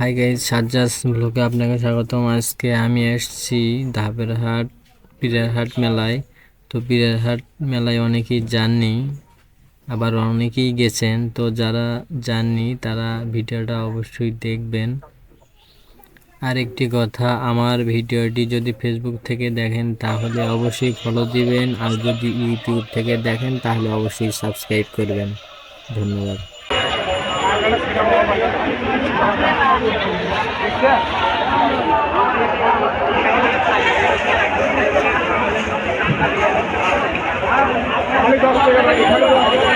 Hi guys সাজ্জাস ব্লগে আপনাকে স্বাগতম। আজকে আমি এসেছি ধাপেরহাট, পিরারহাট মেলায়। তো পিরারহাট মেলায় অনেকেই যাননি, আবার অনেকেই গেছেন। তো যারা যাননি, তারা ভিডিওটা অবশ্যই দেখবেন। আর একটি কথা, আমার ভিডিওটি যদি ফেসবুক থেকে দেখেন, তাহলে অবশ্যই ফলো দিবেন। আর যদি ইউটিউব থেকে দেখেন, তাহলে অবশ্যই সাবস্ক্রাইব করবেন। ধন্যবাদ। আমি দশ টাকা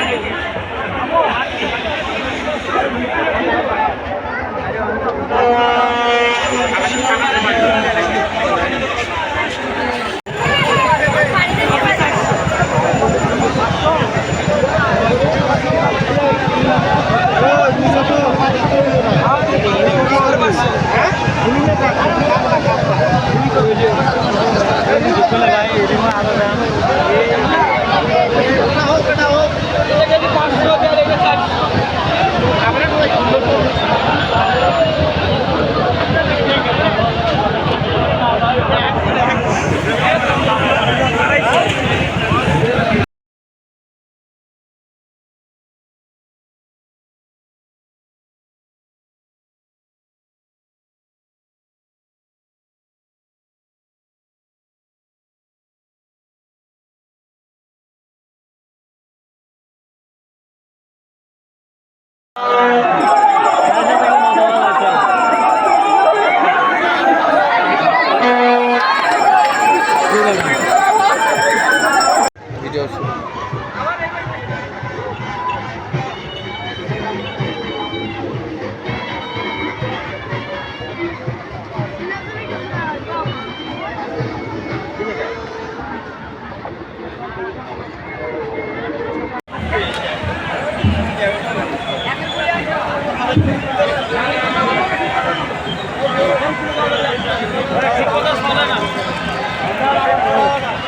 Bye.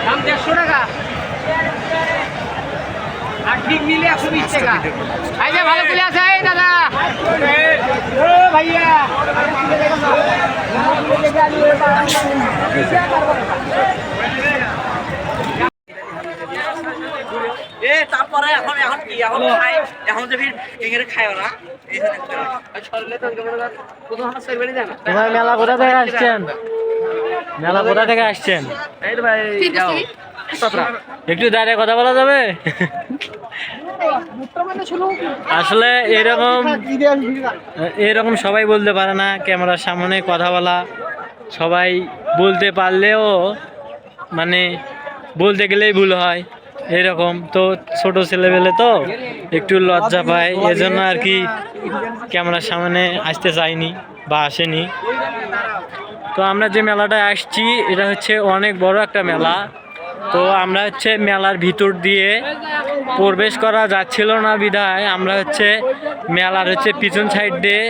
দাম দেড়শো টাকা। আর ঠিক নিলে একশো বিশ টাকা। এই যে ভালো করে আছে, এই দাদা। ও ভাইয়া। এ, তারপরে এখন এখন কি? এখন খাই এখন যদি এখানে খায় না তোমার মেলা, কোথা থেকে আসছেন? মেলা কোথা থেকে আসছেন? একটু দাঁড়িয়ে কথা বলা যাবে? আসলে এরকম এরকম সবাই বলতে পারে না, ক্যামেরার সামনে কথা বলা। সবাই বলতে পারলেও মানে বলতে গেলেই ভুল হয়। এরকম তো ছোট ছেলেবেলে তো একটু লজ্জা পায়, এজন্য আর কি ক্যামেরার সামনে আসতে চাইনি বা আসেনি। তো আমরা যে মেলাটায় আসছি, এটা হচ্ছে অনেক বড় একটা মেলা। তো আমরা হচ্ছে মেলার ভিতর দিয়ে প্রবেশ করা যাচ্ছিল না বিধায়, আমরা হচ্ছে মেলার হচ্ছে পিছন সাইড দিয়ে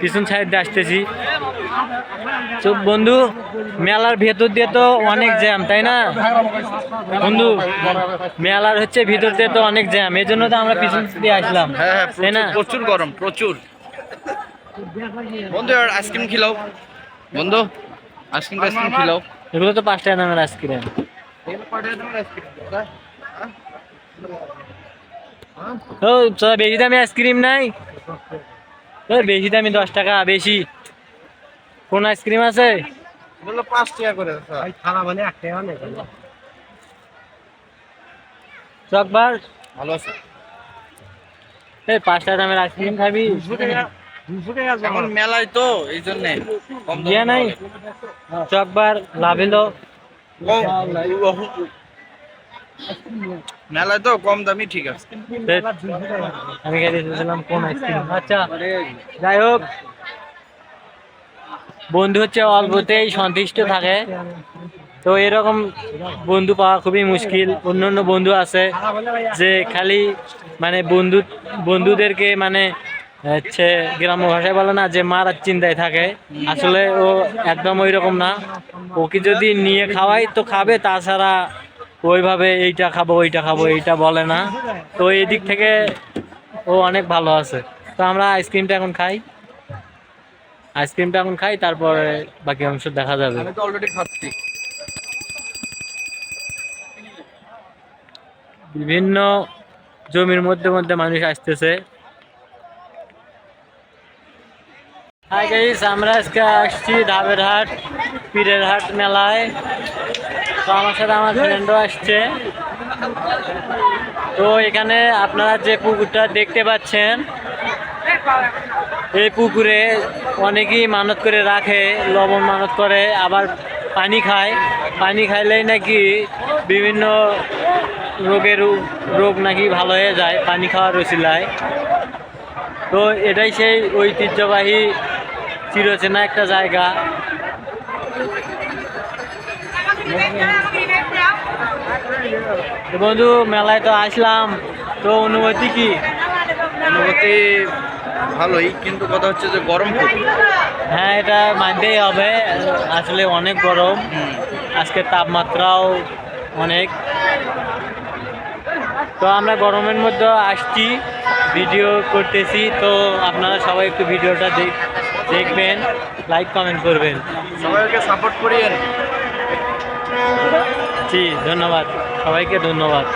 পিছন সাইড আসতেছি। তো বন্ধু মেলার ভেতর দিয়ে তো অনেক জ্যাম তাই না? বন্ধু মেলার হচ্ছে ভিতর দিয়ে তো অনেক জ্যাম এই জন্য তো আমরা পিছন দিয়ে আসলাম হ্যাঁ তাই না? প্রচুর গরম প্রচুর। বন্ধু আইসক্রিম খিলাও। বন্ধু আইসক্রিম আইসক্রিম খিলাও। এগুলো তো পাঁচ টাকা দামের আইসক্রিম ও বেশি দামে আইসক্রিম নাই? বেশি দামি দশ টাকা বেশি। কোন আইসক্রিম আছে? পাঁচ টাকা করে চকবার? ভালো আছে। এই পাঁচ টাকা দামের আইসক্রিম খাবি। এখন মেলায় তো এই জন্য। ইয়ে নাই? চকবার লাভেলো। যায়। মেলায় তো কম দামি ঠিক আছে। আমি খাই দিয়েছিলাম কোন আইসক্রিম আচ্ছা যাই হোক। বন্ধু হচ্ছে অল্পতেই সন্তুষ্ট থাকে। তো এরকম বন্ধু পাওয়া খুবই মুশকিল। অন্য অন্য বন্ধু আছে যে খালি মানে বন্ধু, বন্ধুদেরকে মানে হচ্ছে গ্রাম্য ভাষায় বলে না যে মারার চিন্তায় থাকে। আসলে ও একদম ওই রকম না। ওকে যদি নিয়ে খাওয়াই তো খাবে, তাছাড়া ওইভাবে এইটা খাব ওইটা খাব এইটা বলে না। তো এই দিক থেকে ও অনেক ভালো আছে। তো আমরা আইসক্রিমটা এখন খাই। আইসক্রিমটা এখন খাই তারপরে বাকি অংশ দেখা যাবে। আমি তো অলরেডি খাচ্ছি। বিভিন্ন জমির মধ্যে মধ্যে মানুষ আসতেছে। হাই গাইস আমরা আজকে আসছি ধাবের হাট পীরের হাট মেলায়। তো আমার সাথে আমার ফ্রেন্ডও আসছে। তো এখানে আপনারা যে পুকুরটা দেখতে পাচ্ছেন, এই পুকুরে অনেকেই মানত করে রাখে, লবণ মানত করে, আবার পানি খায়। পানি খাইলেই নাকি বিভিন্ন রোগের রোগ নাকি ভালো হয়ে যায়, পানি খাওয়ার ওসিলায় তো এটাই সেই ঐতিহ্যবাহী চিরচেনা একটা জায়গা। তো বন্ধু মেলায় তো আসলাম। তো অনুভূতি কি? অনুভূতি ভালোই কিন্তু কথা হচ্ছে যে গরম খুব। হ্যাঁ এটা মানতেই হবে। আসলে অনেক গরম। আজকে তাপমাত্রাও অনেক। তো আমরা গরমের মধ্যে আসছি ভিডিও করতেছি। তো আপনারা সবাই একটু ভিডিওটা দেখ- দেখবেন লাইক কমেন্ট করবেন। সবাইকে সাপোর্ট করিয়েন। জি ধন্যবাদ। সবাইকে ধন্যবাদ।